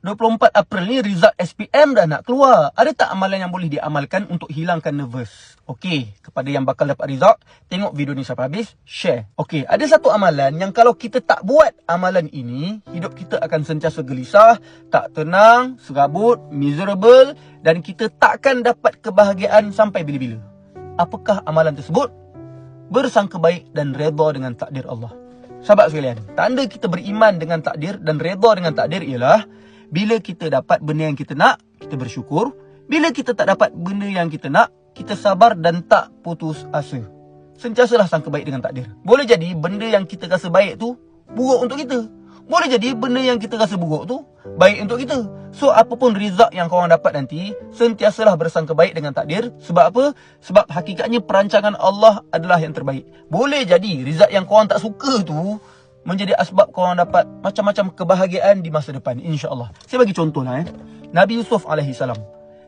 24 April ni result SPM dah nak keluar. Ada tak amalan yang boleh diamalkan untuk hilangkan nervous? Okey, kepada yang bakal dapat result, tengok video ni sampai habis, share. Okey, ada satu amalan yang kalau kita tak buat amalan ini, hidup kita akan sentiasa gelisah, tak tenang, serabut, miserable dan kita takkan dapat kebahagiaan sampai bila-bila. Apakah amalan tersebut? Bersangka baik dan redha dengan takdir Allah. Sahabat sekalian, tanda kita beriman dengan takdir dan redha dengan takdir ialah bila kita dapat benda yang kita nak, kita bersyukur. Bila kita tak dapat benda yang kita nak, kita sabar dan tak putus asa. Sentiasalah sangka baik dengan takdir. Boleh jadi benda yang kita rasa baik tu buruk untuk kita. Boleh jadi benda yang kita rasa buruk tu baik untuk kita. So apapun result yang korang dapat nanti, sentiasalah bersangka baik dengan takdir. Sebab apa? Sebab hakikatnya perancangan Allah adalah yang terbaik. Boleh jadi result yang korang tak suka tu menjadi asbab korang dapat macam-macam kebahagiaan di masa depan insya-Allah. Saya bagi contoh lah eh. Nabi Yusuf alaihi salam.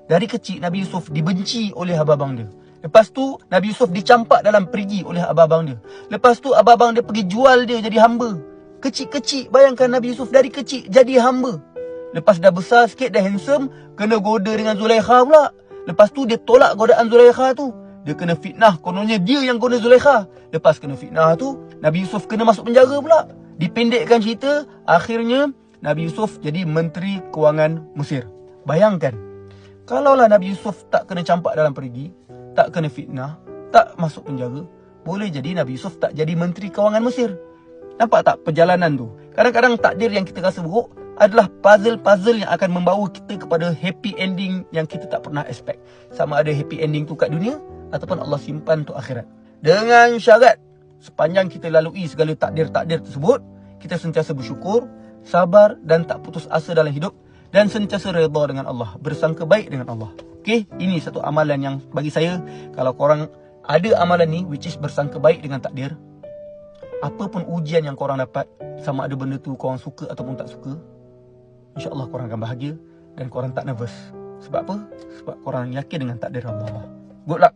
Dari kecil Nabi Yusuf dibenci oleh abang-abang dia. Lepas tu Nabi Yusuf dicampak dalam perigi oleh abang-abang dia. Lepas tu abang-abang dia pergi jual dia jadi hamba. Kecil-kecil bayangkan Nabi Yusuf dari kecil jadi hamba. Lepas dah besar sikit dah handsome kena goda dengan Zulaikha pula. Lepas tu dia tolak godaan Zulaikha tu. Dia kena fitnah kononnya dia yang goda Zulaikha. Lepas kena fitnah tu Nabi Yusuf kena masuk penjara pula. Dipendekkan cerita, akhirnya Nabi Yusuf jadi Menteri Kewangan Mesir. Bayangkan, kalaulah Nabi Yusuf tak kena campak dalam perigi, tak kena fitnah, tak masuk penjara, boleh jadi Nabi Yusuf tak jadi Menteri Kewangan Mesir. Nampak tak perjalanan tu? Kadang-kadang takdir yang kita rasa buruk adalah puzzle-puzzle yang akan membawa kita kepada happy ending yang kita tak pernah expect. Sama ada happy ending tu kat dunia ataupun Allah simpan untuk akhirat. Dengan syarat sepanjang kita lalui segala takdir-takdir tersebut, kita sentiasa bersyukur, sabar dan tak putus asa dalam hidup dan sentiasa redha dengan Allah, bersangka baik dengan Allah. Okey, ini satu amalan yang bagi saya kalau korang ada amalan ni which is bersangka baik dengan takdir, apa pun ujian yang korang dapat, sama ada benda tu korang suka ataupun tak suka, insya-Allah korang akan bahagia dan korang tak nervous. Sebab apa? Sebab korang yakin dengan takdir Allah. Good luck.